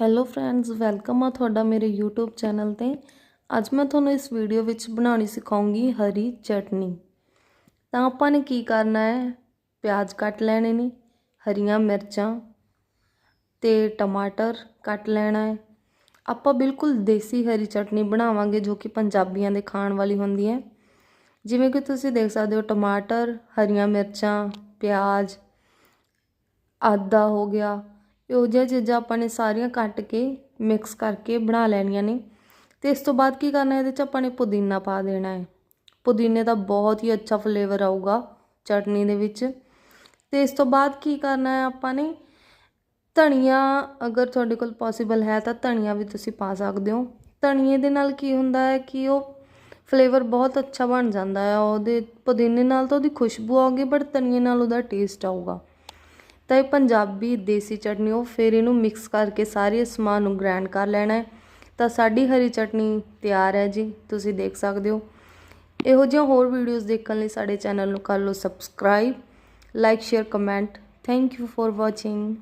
Hello friends welcome ਆ ਤੁਹਾਡਾ ਮੇਰੇ YouTube ਚੈਨਲ ਤੇ। ਅੱਜ ਮੈਂ ਤੁਹਾਨੂੰ ਇਸ ਵੀਡੀਓ ਵਿੱਚ ਬਣਾਉਣੀ ਸਿਖਾਉਂਗੀ ਹਰੀ ਚਟਨੀ। ਤਾਂ ਆਪਾਂ ਨੇ ਕੀ ਕਰਨਾ ਹੈ? ਪਿਆਜ਼ ਕੱਟ ਲੈਣੇ ਨੇ, ਹਰੀਆਂ ਮਿਰਚਾਂ ਤੇ ਟਮਾਟਰ ਕੱਟ ਲੈਣਾ ਹੈ। ਆਪਾਂ ਬਿਲਕੁਲ ਦੇਸੀ ਹਰੀ ਚਟਨੀ ਬਣਾਵਾਂਗੇ ਜੋ ਕਿ ਪੰਜਾਬੀਆਂ ਦੇ ਖਾਣ ਵਾਲੀ ਹੁੰਦੀ ਹੈ। ਜਿਵੇਂ ਕਿ ਤੁਸੀਂ ਦੇਖ ਸਕਦੇ ਹੋ, ਟਮਾਟਰ, ਹਰੀਆਂ ਮਿਰਚਾਂ, ਪਿਆਜ਼ ਆਦਾ ਹੋ ਗਿਆ। ਇਹੋ ਜਿਹੀਆਂ ਚੀਜ਼ਾਂ ਆਪਾਂ ਨੇ ਸਾਰੀਆਂ ਕੱਟ ਕੇ ਮਿਕਸ ਕਰਕੇ ਬਣਾ ਲੈਣੀਆਂ ਨੇ। ਤੇ ਇਸ ਤੋਂ ਬਾਅਦ ਕੀ ਕਰਨਾ, ਇਹਦੇ 'ਚ ਆਪਾਂ ਨੇ ਪੁਦੀਨਾ ਪਾ ਦੇਣਾ ਹੈ। ਪੁਦੀਨੇ ਦਾ ਬਹੁਤ ਹੀ ਅੱਛਾ ਫਲੇਵਰ ਆਊਗਾ ਚਟਨੀ ਦੇ ਵਿੱਚ। ਤੇ ਇਸ ਤੋਂ ਬਾਅਦ ਕੀ ਕਰਨਾ ਹੈ ਆਪਾਂ ਨੇ, ਧਨੀਆ ਅਗਰ ਤੁਹਾਡੇ ਕੋਲ ਪੋਸੀਬਲ ਹੈ ਤਾਂ ਧਨੀਆ ਵੀ ਤੁਸੀਂ ਪਾ ਸਕਦੇ ਹੋ। ਧਨੀਏ ਦੇ ਨਾਲ ਕੀ ਹੁੰਦਾ ਹੈ ਕਿ ਉਹ ਫਲੇਵਰ ਬਹੁਤ ਅੱਛਾ ਬਣ ਜਾਂਦਾ ਹੈ। ਉਹਦੇ ਪੁਦੀਨੇ ਨਾਲ ਤਾਂ ਉਹਦੀ ਖੁਸ਼ਬੂ ਆਉਗੀ ਬਟ ਧਨੀਏ ਨਾਲ ਉਹਦਾ ਟੇਸਟ ਆਊਗਾ। ਤਾਂ ਇਹ ਪੰਜਾਬੀ ਦੇਸੀ ਚਟਨੀ, ਉਹ ਫਿਰ ਇਹਨੂੰ ਮਿਕਸ ਕਰਕੇ ਸਾਰੇ ਸਮਾਨ ਨੂੰ ਗ੍ਰੈਂਡ ਕਰ ਲੈਣਾ ਤਾਂ ਸਾਡੀ ਹਰੀ ਚਟਨੀ ਤਿਆਰ ਹੈ ਜੀ, ਤੁਸੀਂ ਦੇਖ ਸਕਦੇ ਹੋ। ਇਹੋ ਜਿਹੀਆਂ ਹੋਰ ਵੀਡੀਓਜ਼ ਦੇਖਣ ਲਈ ਸਾਡੇ ਚੈਨਲ ਨੂੰ ਕਰ ਲਓ subscribe like share comment thank you for watching